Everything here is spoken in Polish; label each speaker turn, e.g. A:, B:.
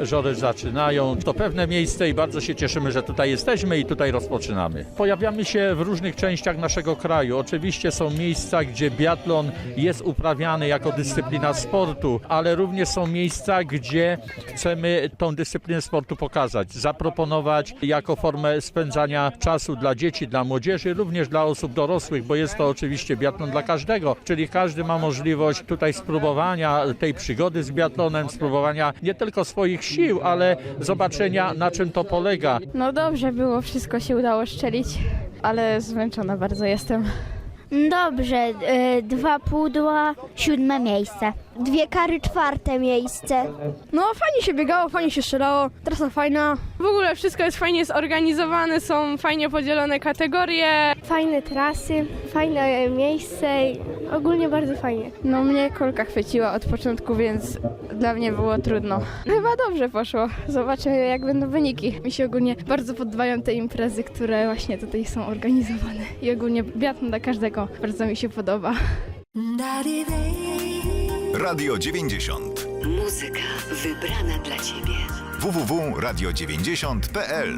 A: żory zaczynają. To pewne miejsce i bardzo się cieszymy, że tutaj jesteśmy i tutaj rozpoczynamy. Pojawiamy się w różnych częściach naszego kraju. Oczywiście są miejsca, gdzie biatlon jest uprawiany jako dyscyplina sportu, ale również są miejsca, gdzie chcemy tą dyscyplinę sportu pokazać, zaproponować jako formę spędzania czasu dla dzieci, dla młodzieży, również dla osób dorosłych, bo jest to oczywiście biatlon dla każdego, czyli każdy ma możliwość tutaj spróbowania tej przygody z biatlonem, spróbowania nie tylko swoich sił, ale zobaczenia na czym to polega.
B: No dobrze było, wszystko się udało szczelić, ale zmęczona bardzo jestem.
C: Dobrze, y, dwa pudła, siódme miejsce. Dwie kary, czwarte miejsce.
B: No fajnie się biegało, fajnie się strzelało, trasa fajna. W ogóle wszystko jest fajnie zorganizowane, są fajnie podzielone kategorie.
D: Fajne trasy, fajne miejsce, i ogólnie bardzo fajnie.
B: No mnie kolka chwyciła od początku, więc dla mnie było trudno. Chyba dobrze poszło. Zobaczymy jak będą wyniki. Mi się ogólnie bardzo podobają te imprezy, które właśnie tutaj są organizowane. I ogólnie biatlon dla każdego bardzo mi się podoba.
E: Radio 90.
F: Muzyka wybrana dla Ciebie.
E: www.radio90.pl